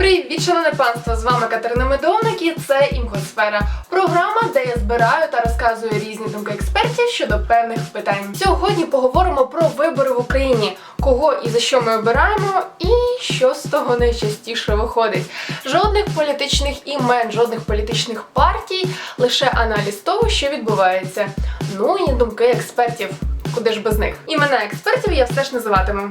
Привіт, шановне панство! З вами Катерина Медовник і це Інгосфера. Програма, де я збираю та розказую різні думки експертів щодо певних питань. Сьогодні поговоримо про вибори в Україні, кого і за що ми обираємо, і що з того найчастіше виходить. Жодних політичних імен, жодних політичних партій, лише аналіз того, що відбувається. Ну і думки експертів. Куди ж без них? Імена експертів я все ж називатиму.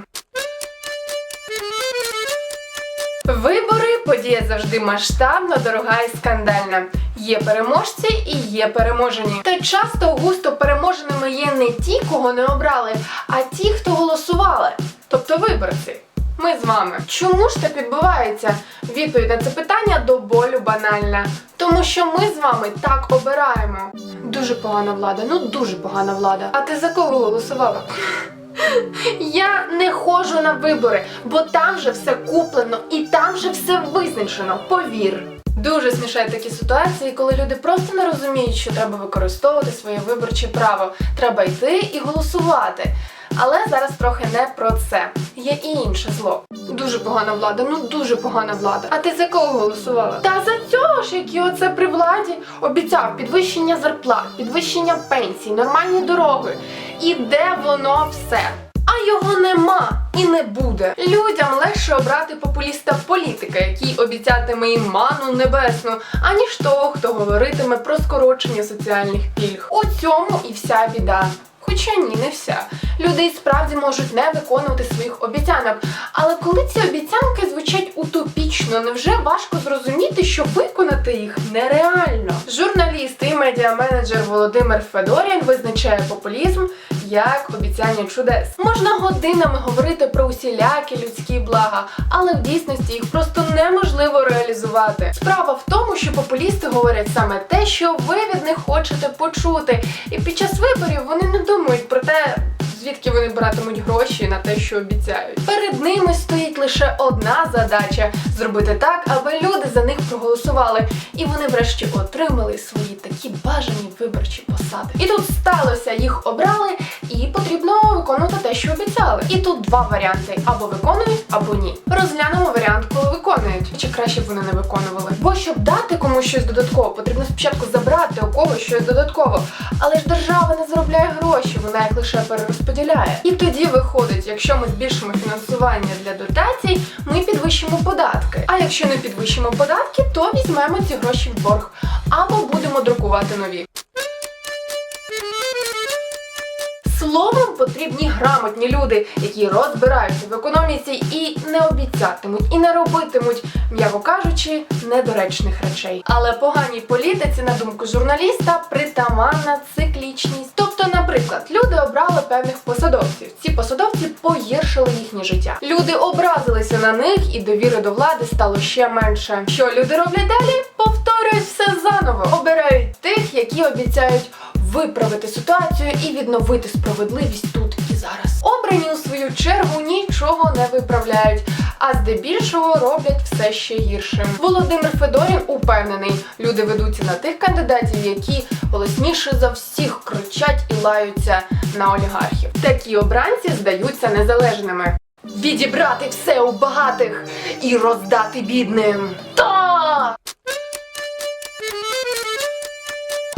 Вибори подія завжди масштабна, дорога і скандальна. Є переможці і є переможені. Та часто густо переможеними є не ті, кого не обрали, а ті, хто голосували, тобто виборці. Ми з вами. Чому ж так відбувається? Відповідь на це питання до болю банальна. Тому що ми з вами так обираємо. Дуже погана влада, ну дуже погана влада. А ти за кого голосувала? Я не ходжу на вибори, бо там вже все куплено і там вже все визначено. Повір. Дуже смішають такі ситуації, коли люди просто не розуміють, що треба використовувати своє виборче право. Треба йти і голосувати. Але зараз трохи не про це. Є і інше зло. Дуже погана влада, ну дуже погана влада. А ти за кого голосувала? Та за цього ж, який оце при владі обіцяв підвищення зарплат, підвищення пенсій, нормальні дороги. І де воно все? А його нема і не буде. Людям легше обрати популіста політика, який обіцятиме їм ману небесну, аніж того, хто говоритиме про скорочення соціальних пільг. У цьому і вся біда. Хоча ні, не вся. Люди справді можуть не виконувати своїх обіцянок. Але коли ці обіцянки звучать утопічно, невже важко зрозуміти, що виконати їх нереально? Журналіст і медіаменеджер Володимир Федорін визначає популізм як обіцяння чудес. Можна годинами говорити про усілякі людські блага, але в дійсності їх просто неможливо реалізувати. Справа в тому, що популісти говорять саме те, що ви від них хочете почути, і під час виборів вони не думають про те. Звідки вони братимуть гроші на те, що обіцяють? Перед ними стоїть лише одна задача зробити так, аби люди за них проголосували, і вони врешті отримали свої такі бажані виборчі посади. І тут сталося, їх обрали, і потрібно виконувати те, що обіцяли. І тут два варіанти: або виконують, або ні. Розглянемо варіант, коли виконують, чи краще б вони не виконували. Бо щоб дати комусь щось додатково, потрібно спочатку забрати у когось щось додатково. Але ж держава не заробляє гроші, вона їх лише перерозподіляє. І тоді виходить, якщо ми збільшимо фінансування для дотацій, ми підвищимо податки. А якщо не підвищимо податки, то візьмемо ці гроші в борг або будемо друкувати нові. Словом, потрібні грамотні люди, які розбираються в економіці і не обіцятимуть, і не робитимуть, м'яко кажучи, недоречних речей. Але поганій політиці, на думку журналіста, притаманна циклічність. Тобто, наприклад, люди обрали певних посадовців. Ці посадовці погіршили їхнє життя. Люди образилися на них, і довіри до влади стало ще менше. Що люди роблять далі? Повторюють все заново. Обирають тих, які обіцяють виправити ситуацію і відновити справедливість тут і зараз. Обрані у свою чергу нічого не виправляють, а здебільшого роблять все ще гірше. Володимир Федорін упевнений, люди ведуться на тих кандидатів, які голосніше за всіх кричать і лаються на олігархів. Такі обранці здаються незалежними. Відібрати все у багатих і роздати бідним. Так!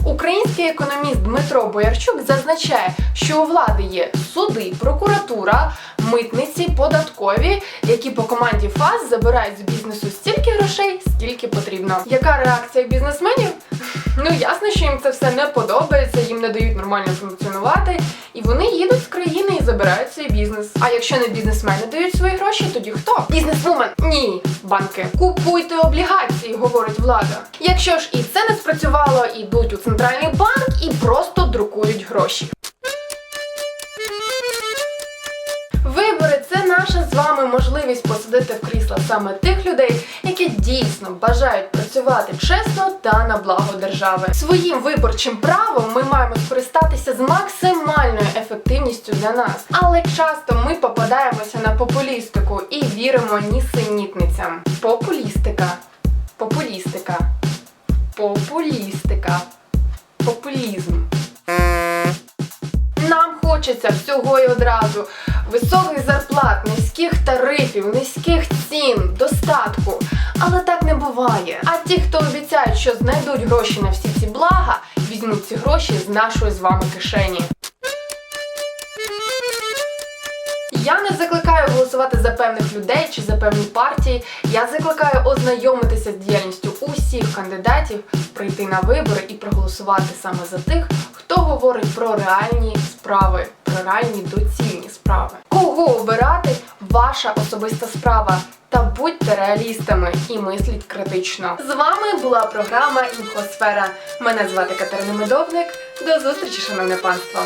Український економіст Дмитро Боярчук зазначає, що у влади є суди, прокуратура, митниці, податкові, які по команді ФАС забирають з бізнесу стільки грошей, скільки потрібно. Яка реакція бізнесменів? Ну ясно, що їм це все не подобається, їм не дають нормально функціонувати, і вони їдуть з країни і забирають свій бізнес. А якщо не бізнесмени дають свої гроші, тоді хто? Бізнесвумен? Ні, банки. Купуйте облігації, говорить влада. Якщо ж і це не спрацювало, ідуть у центральний банк і просто друкують гроші. Наша з вами можливість посадити в крісла саме тих людей, які дійсно бажають працювати чесно та на благо держави. Своїм виборчим правом ми маємо скористатися з максимальною ефективністю для нас. Але часто ми попадаємося на популістику і віримо нісенітницям. Популістика, популістика, популістика, популізм. Нам хочеться всього і одразу. Високих зарплат, низьких тарифів, низьких цін, достатку. Але так не буває. А ті, хто обіцяють, що знайдуть гроші на всі ці блага, візьмуть ці гроші з нашої з вами кишені. Я не закликаю голосувати за певних людей чи за певні партії. Я закликаю ознайомитися з діяльністю усіх кандидатів, прийти на вибори і проголосувати саме за тих, хто говорить про реальні справи, про реальні доцільні справи. Кого обирати ваша особиста справа. Та будьте реалістами і мисліть критично. З вами була програма Інфосфера. Мене звати Катерина Медовник. До зустрічі, шановне панство!